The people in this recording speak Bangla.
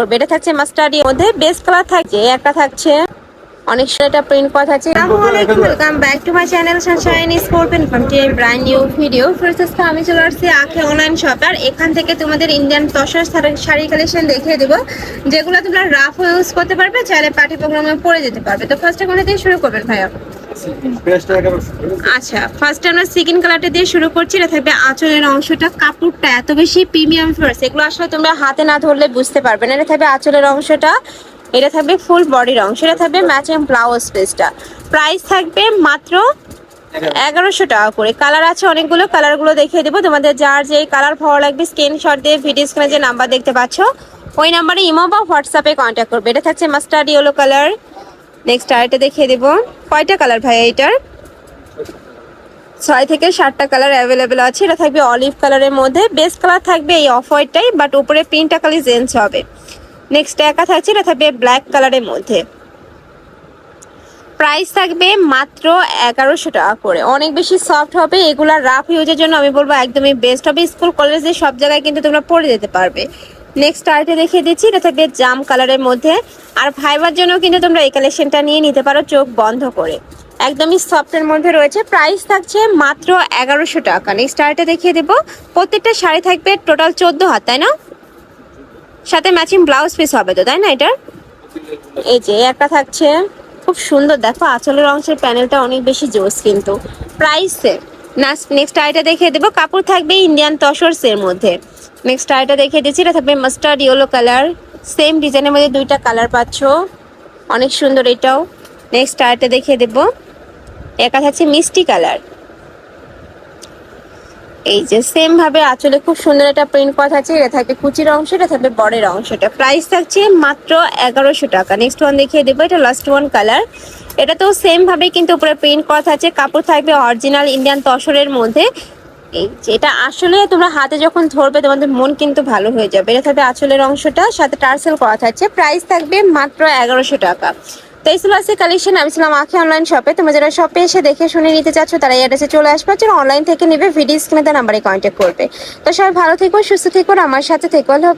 করবে এটা থাকছে মাস্টার্ডি মধ্যে। বেস্ট কালার থাকছে একটা থাকছে। অনেক সময় এটা প্রিন্ট করা থাকছে। আসসালামু আলাইকুম welcome back to my channel Sunshine Sporten from T brand new video first আজকে আমি চলে আসছি আখে অনলাইন শপ আর এখান থেকে তোমাদের ইন্ডিয়ান তসর শাড়ি কালেকশন দেখিয়ে দেবো যেগুলো তোমরা রাফ ইউজ করতে পারবে চাইলে পার্টি প্রোগ্রামে পরে যেতে পারবে। তো ফার্স্টে কোনটা দিয়ে শুরু করবেন ভাইয়া? আচ্ছা ফার্স্ট আমরা সিকিন কালারটা দিয়ে শুরু করছি। এটা থাকবে আঁচলের অংশটা, কাপড়টা এত বেশি প্রিমিয়াম ফ্লোর্স এগুলো আসলে তোমরা হাতে না ধরলে বুঝতে পারবে না। এটা থাকবে আঁচলের অংশটা, এটা থাকবে ফুল বডির অংশ, এটা থাকবে ম্যাচিং ব্লাউজ পিসটা প্রাইস থাকবে মাত্র এগারোশো টাকা করে। কালার আছে অনেকগুলো কালারগুলো দেখিয়ে দেবো। তোমাদের যার যে কালার ভালো লাগবে স্ক্রিনশট দিয়ে ভিডিও স্ক্রিনে যে নাম্বার দেখতে পাচ্ছ, ওই নাম্বারে ইমো বা হোয়াটসঅ্যাপে কন্ট্যাক্ট করবে। এটা থাকছে মাস্টার্ড ইয়েলো কালার নেক্সট আরেকটা দেখিয়ে দেবো। কয়টা কালার ভাই এইটার? ছয় থেকে সাতটা কালার অ্যাভেলেবেল আছে। এটা থাকবে অলিভ কালারের মধ্যে। বেস্ট কালার থাকবে এই অফ হোয়াইটটাই বাট উপরে প্রিন্টটা খালি চেঞ্জ হবে। নেক্সট একা থাকছে, এটা থাকবে ব্ল্যাক কালারের মধ্যে। প্রাইস থাকবে মাত্র এগারোশো টাকা করে। অনেক বেশি সফট হবে, এগুলা রাফ ইউজের জন্য আমি বলব একদমই বেস্ট হবে। স্কুল কলেজে সব জায়গায় কিন্তু তোমরা পরে যেতে পারবে। নেক্সট আরেকটা দেখিয়ে দিচ্ছি, এটা থাকবে জাম কালারের মধ্যে। আর ফাইবার জন্য কিন্তু তোমরা এই কালেকশনটা নিয়ে নিতে পারো, চোখ বন্ধ করে। একদমই সফটের মধ্যে রয়েছে। প্রাইস থাকছে মাত্র এগারোশো টাকা। নেক্সট আরেকটা দেখিয়ে দেবো, প্রত্যেকটা শাড়ি থাকবে টোটাল চোদ্দ হাত, তাই না? সাথে ম্যাচিং ব্লাউজ পিস হবে তো, তাই না এটার? এই যে একটা থাকছে। খুব সুন্দর, দেখো আঁচলের অংশের প্যানেলটা অনেক বেশি জোস কিন্তু। প্রাইস সেম নেক্সট আইটা দেখিয়ে দেবো, কাপড় থাকবে ইন্ডিয়ান তসরস এর মধ্যে। নেক্সট আইটা দেখিয়ে দিচ্ছি, এটা থাকবে মাস্টার্ড ইয়েলো কালার সেম ডিজাইনের মধ্যে দুইটা কালার পাচ্ছ। অনেক সুন্দর এটাও। নেক্সট আইটা দেখিয়ে দেবো। একা থাকছে মিষ্টি কালার এই যে সেম ভাবে আঁচলে খুব সুন্দর একটা প্রিন্ট করা থাকছে। এটা থাকবে কুচির অংশ, এটা থাকবে বরের অংশটা প্রাইস থাকছে মাত্র এগারোশো টাকা। নেক্সট ওয়ান দেখিয়ে দেবো, এটা লাস্ট ওয়ান কালার এটা তো সেম ভাবে কিন্তু উপরে প্রিন্ট করা থাকছে। কাপড় থাকবে অরিজিনাল ইন্ডিয়ান তসরের মধ্যে। এই এটা আসলে তোমরা হাতে যখন ধরবে তোমাদের মন কিন্তু ভালো হয়ে যাবে। এটা থাকবে আঁচলের অংশটা, সাথে টার্সেল করা থাকছে। প্রাইস থাকবে মাত্র এগারোশো টাকা। তো এই ছিল কালেকশন আমি ছিলাম আখি অনলাইন শপে তোমরা যারা শপে এসে দেখে শুনে নিতে চাচ্ছ, তারা এই অ্যাড্রেসে চলে আসবে। যারা অনলাইন থেকে নেবে ভিডিও স্ক্রিনে তার নাম্বারে কন্ট্যাক্ট করবে। তো সবাই ভালো থেকো, সুস্থ থেকো আমার সাথে থেকো। হলো